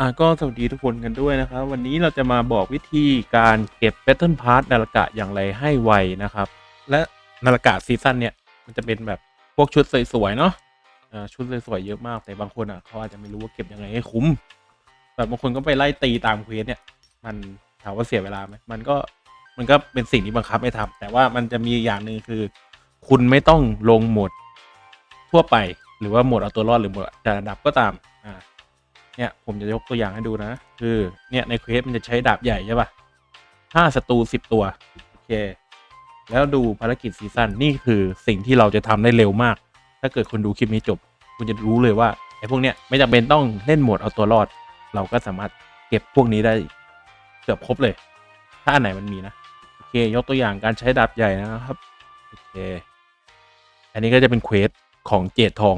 อ่าก็สวัสดีทุกคนกันด้วยนะครับ วันนี้เราจะมาบอกวิธีการเก็บ Battle Pass นาฬกะอย่างไรให้ไวนะครับ และนาฬกะซีซั่นเนี่ย มันจะเป็นแบบพวกชุดสวยๆเนาะอ่าชุดสวยๆเยอะมาก แต่บางคนอะเขาอาจจะไม่รู้ว่าเก็บยังไงให้คุ้มแบบบางคนก็ไปไล่ตีตามเควสเนี่ย มันถามว่าเสียเวลาไหมมันก็มันก็เป็นสิ่งที่บังคับให้ทำแต่ว่ามันจะมีอย่างหนึ่งคือ คุณไม่ต้องลงโหมดทั่วไป หรือว่าโหมดเอาตัวรอดหรือโหมดจัดอันดับก็ตาม เนี่ยผมจะยกตัวอย่างให้ดูนะ คือเนี่ยในเควสมันจะใช้ดาบใหญ่ใช่ปะห้าศัตรูสิบตัว โอเค แล้วดูภารกิจซีซั่นนี่คือสิ่งที่เราจะทำได้เร็วมาก ถ้าเกิดคุณดูคลิปนี้จบ คุณจะรู้เลยว่าไอ้พวกเนี้ยไม่จำเป็นต้องเล่นโหมดเอาตัวรอด เราก็สามารถเก็บพวกนี้ได้เกือบครบเลย ถ้าอันไหนมันมีนะ โอเค ยกตัวอย่างการใช้ดาบใหญ่นะครับ โอเค อันนี้ก็จะเป็นเควสของเจดทอง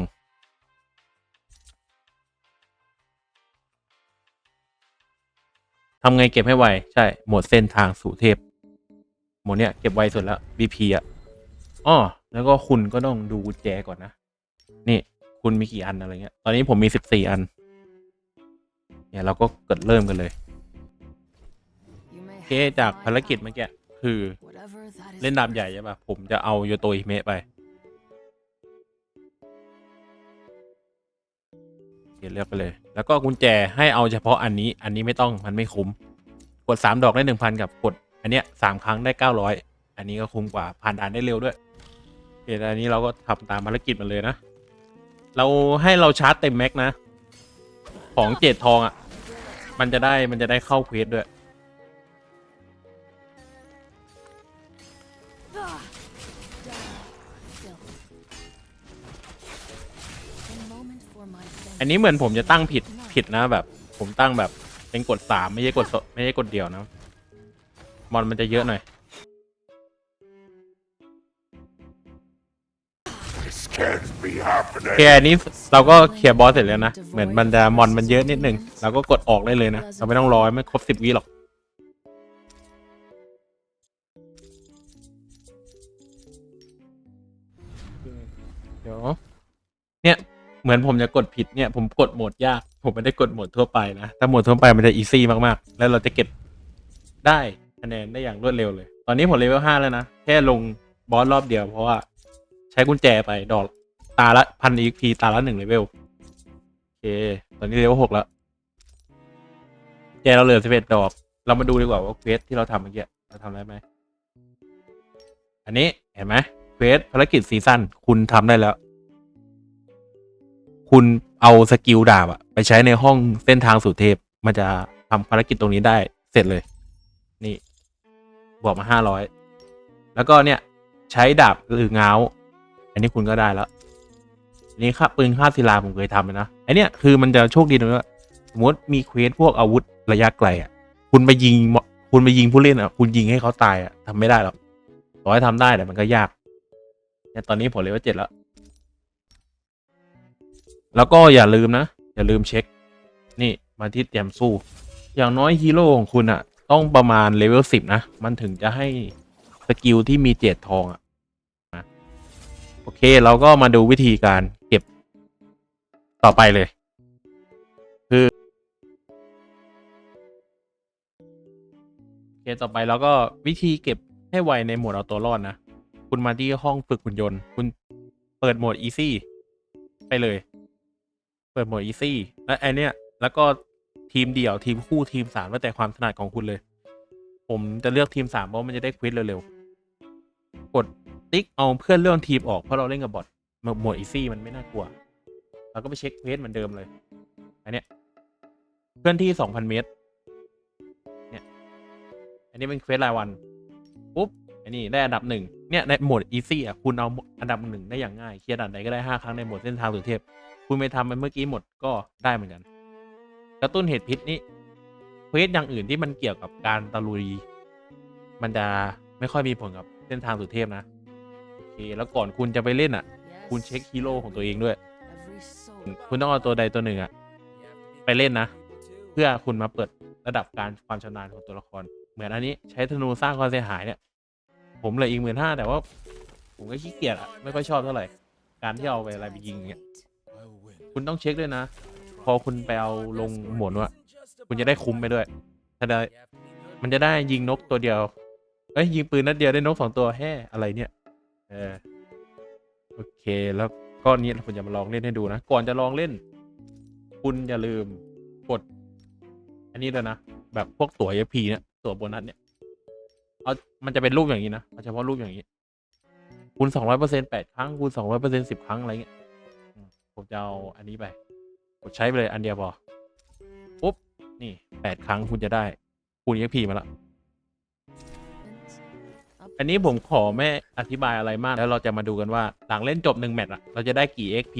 ทำไงเก็บให้ไว ใช่ หมดเส้นทางสู่เทพ หมดเนี่ยเก็บไวสุดแล้ว BP อะอ้อแล้วก็คุณก็ต้องดูกุญแจก่อนนะ นี่คุณมีกี่อันอะไรเงี้ย ตอนนี้ผมมีสิบสี่อัน เนี่ยเราก็เกิดเริ่มกันเลยโอเคจากภารกิจเมื่อกี้คือ เล่นดาบใหญ่ญ่ใช่ป่ะผมจะเอาโยโตอิเมะไป เลือกไปเลย แล้วก็กุญแจให้เอาเฉพาะอันนี้ อันนี้ไม่ต้องมันไม่คุ้ม กดสามดอกได้หนึ่งพันกับกด อันเนี้ยสามครั้งได้เก้าร้อยอันนี้ก็คุ้มกว่าผ่านด่านได้เร็วด้วยโอเคอันนี้เราก็ทำตามภารกิจมันเลยนะ เราให้เราชาร์จเต็มแม็กนะ ของเจ็ดทองอะ มันจะได้มันจะได้เข้าเควสด้วย อันนี้เหมือนผมจะตั้งผิดผิดนะแบบ ผมตั้งแบบเป็นกดสามไม่ใช่กดสไม่ใช่กดเดียวนะมอนมันจะเยอะหน่อย This can't be happening. โอเคอันนี้เราก็เคลียร์บอสเสร็จแล้วนะ เหมือนมันจะมอนมันเยอะนิดนึงเราก็กดออกได้เลยนะ เราไม่ต้องรอให้มันครบสิบวิหรอกเดี๋ยว เหมือนผมจะกดผิดเนี่ยผมกดโหมดยาก ผมไม่ได้กดโหมดทั่วไปนะถ้าโหมดทั่วไปมันจะอีซี่มากๆ แล้วเราจะเก็บได้คะแนนได้อย่างรวดเร็วเลย ตอนนี้ผมเลเวลห้าแล้วนะ แค่ลงบอสรอบเดียวเพราะว่า ใช้กุญแจไปดอกตาละพันอีกพีตาละหนึ่งเลเวลโอเค ตอนนี้เลเวลหกแล้วแจเราเหลือสิบเอ็ดดอก เรามาดูดีกว่าว่าเควสที่เราทำเมื่อกี้เราทำได้ไหม อันนี้เห็นไหมเควสภารกิจซีซั่นคุณทำได้แล้ว คุณเอาสกิลดาบอะไปใช้ในห้องเส้นทางสู่เทพ มันจะทำภารกิจตรงนี้ได้เสร็จเลย นี่ บวกมาห้าร้อยแล้วก็เนี่ย ใช้ดาบหรือเงาอันนี้คุณก็ได้แล้วอันนี้ค่าปืนค่าศิลาผมเคยทำเลยนะไอเนี้ยคือมันจะโชคดีตรงที่ว่าสมมติมีเควสพวกอาวุธระยะไกลอะ คุณไปยิงคุณไปยิงผู้เล่นอะ คุณยิงให้เขาตายอะทำไม่ได้หรอกต่อให้ทำได้แต่มันก็ยากเนี่ยตอนนี้ผมเลยว่าเจ็ดแล้ว แล้วก็อย่าลืมนะ อย่าลืมเช็ค นี่มาที่เตรียมสู้ อย่างน้อยฮีโร่ของคุณอะ ต้องประมาณเลเวลสิบนะ มันถึงจะให้สกิลที่มีเจ็ดทองอะโอเคเราก็มาดูวิธีการเก็บต่อไปเลย คือโอเคต่อไปเราก็วิธีเก็บให้ไวในโหมดเอาตัวรอดนะ คุณมาที่ห้องฝึกหุ่นยนต์ คุณเปิดโหมด easy ไปเลย ปิดโหมด easy และไอเนี้ยแล้วก็ทีมเดี่ยวทีมคู่ทีมสามแล้วแต่ความถนัดของคุณเลย ผมจะเลือกทีมสามเพราะมันจะได้ควิดเร็วๆ กดติ๊กเอาเพื่อนเรื่องทีมออกเพราะเราเล่นกับบอทโหมดอีซี่มันไม่น่ากลัวเราก็ไปเช็คเพจเหมือนเดิมเลย อันเนี้ยเพื่อนที่สองพันเมตร เนี่ย อันนี้เป็นเควสรายวัน ปุ๊บ อันนี้ได้อันดับหนึ่ง เนี่ยในโหมดอีซี่อะ คุณเอาอันดับหนึ่งได้อย่างง่าย เคลียร์ด่านใดก็ได้ห้าครั้งในโหมดเส้นทางสุดเทพ คุณไปทำไปเมื่อกี้หมดก็ได้เหมือนกันกระตุ้นเหตุพิษนี่เควสอย่างอื่นที่มันเกี่ยวกับการตะลุย มันจะไม่ค่อยมีผลกับเส้นทางสุดเทพนะโอเคแล้วก่อนคุณจะไปเล่นอะ คุณเช็คฮีโร่ของตัวเองด้วย คุณต้องเอาตัวใดตัวหนึ่งอะ ไปเล่นนะ เพื่อคุณมาเปิดระดับการความชำนาญของตัวละคร เหมือนอันนี้ใช้ธนูสร้างความเสียหายเนี่ย ผมเลยอีกหมื่นห้าแต่ว่า ผมก็ขี้เกียจอะไม่ค่อยชอบเท่าไหร่ การที่เอาไปอะไรไปยิงเนี่ย คุณต้องเช็คด้วยนะ พอคุณไปเอาลงหมวดว่าคุณจะได้คุ้มไปด้วย ถ้าได้ มันจะได้ยิงนกตัวเดียว เอ้ยยิงปืนนัดเดียวได้นกสองตัวแฮ่อะไรเนี่ยเออโอเคแล้วก็นี้ผมจะมาลองเล่นให้ดูนะ ก่อนจะลองเล่น คุณอย่าลืมกด อันนี้เลยนะ แบบพวกตั๋ว FP เนี่ยตั๋วโบนัสเนี่ยเอามันจะเป็นรูปอย่างนี้นะเอาเฉพาะรูปอย่างนี้คูณสองร้อยเปอร์เซ็นต์แปดครั้งคูณสองร้อยเปอร์เซ็นต์สิบครั้งอะไรเงี้ย ผมจะเอาอันนี้ไป กดใช้ไปเลยอันเดียวพอปุ๊บ นี่แปดครั้งคุณจะได้คูณ FP มาละ อันนี้ผมขอไม่อธิบายอะไรมาก แล้วเราจะมาดูกันว่าหลังเล่นจบหนึ่งแมตช์อะเราจะได้กี่ XP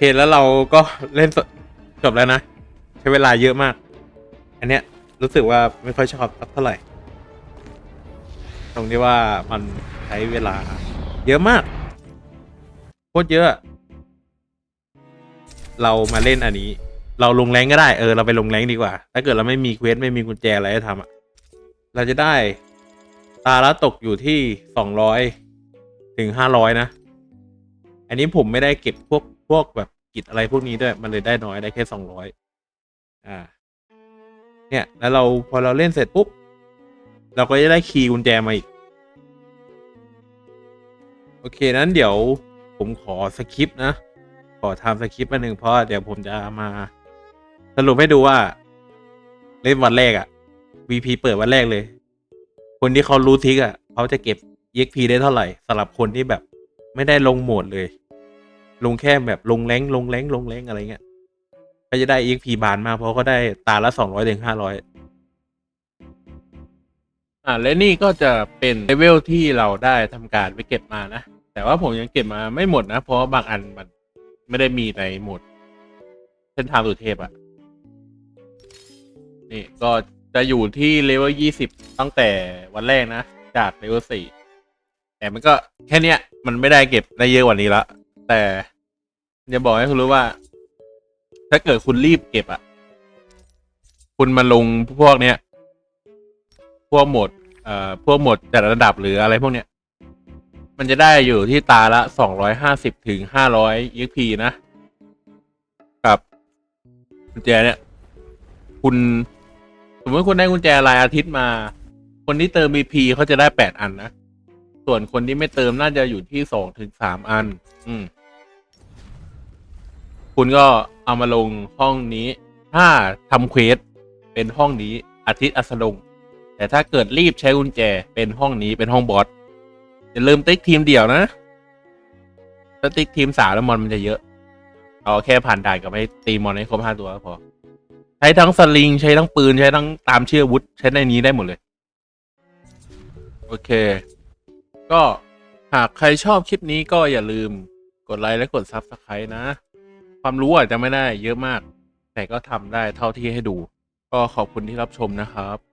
เคแล้วเราก็เล่นจบแล้วนะ ใช้เวลาเยอะมาก อันเนี้ยรู้สึกว่าไม่ค่อยชอบสักเท่าไหร่ ตรงที่ว่ามันใช้เวลา เยอะมากโคตรเยอะ เรามาเล่นอันนี้ เราลงแรงก็ได้เออเราไปลงแรงดีกว่า ถ้าเกิดเราไม่มีเควสไม่มีกุญแจอะไรให้ทำอะเราจะได้ตาละตกอยู่ที่สองร้อยถึงห้าร้อยนะ อันนี้ผมไม่ได้เก็บพวก พวกแบบกิจอะไรพวกนี้ด้วย มันเลยได้น้อยได้แค่สองร้อยอ่า เนี่ย แล้วเราพอเราเล่นเสร็จปุ๊บ เราก็จะได้คีย์กุญแจมาอีก โอเคนั้นเดี๋ยวผมขอสคริปต์นะ ขอทำสคริปต์มาหนึ่งเพราะเดี๋ยวผมจะมาสรุปให้ดูว่า เล่นวันแรกอะ VP เปิดวันแรกเลย คนที่เขารู้ทิกอะเขาจะเก็บ EXP ได้เท่าไหร่สำหรับคนที่แบบไม่ได้ลงโหมดเลย ลงแค่แบบลงแรงลงแรงลงแรงอะไรเงี้ยก็จะได้ EXP บานมากเพราะก็ได้ตาละสองร้อยถึงห้าร้อยอ่าและนี่ก็จะเป็นเลเวลที่เราได้ทำการไปเก็บมานะ แต่ว่าผมยังเก็บมาไม่หมดนะ เพราะบางอันมันไม่ได้มีในหมดเส้นทางสุเทพอะนี่ก็จะอยู่ที่เลเวลยี่สิบตั้งแต่วันแรกนะ จากเลเวลสี่แต่มันก็แค่เนี้ย มันไม่ได้เก็บได้เยอะกว่านี้ละ แต่จะบอกให้คุณรู้ว่า ถ้าเกิดคุณรีบเก็บอะคุณมาลงพวกเนี้ย พวกหมด เอ่อ พวกหมดแต่ละระดับหรืออะไรพวกเนี้ย มันจะได้อยู่ที่ตาละสองร้อยห้าสิบถึงห้าร้อย EXP นะ กับกุญแจเนี่ย คุณ สมมติคุณได้กุญแจรายอาทิตย์มา คนที่เติม BP เขาจะได้แปดอันนะ ส่วนคนที่ไม่เติมน่าจะอยู่ที่สองถึงสามอัน อืม คุณก็เอามาลงห้องนี้ ถ้าทำเควสเป็นห้องนี้อาทิตย์อัสดงแต่ถ้าเกิดรีบใช้กุญแจเป็นห้องนี้เป็นห้องบอสอย่าลืมติ๊กทีมเดี่ยวนะถ้าติ๊กทีมสามแล้วมอนมันจะเยอะ เอาแค่ผ่านด่านกับให้ตีมอนให้ครบห้าตัวก็พอ ใช้ทั้งสลิง ใช้ทั้งปืน ใช้ทั้งตามเชื่อวุธ ใช้ในนี้ได้หมดเลย โอเค ก็หากใครชอบคลิปนี้ก็อย่าลืมกดไลค์และกด Subscribe นะ ความรู้อาจจะไม่ได้เยอะมาก แต่ก็ทำได้เท่าที่ให้ดู ก็ขอบคุณที่รับชมนะครับ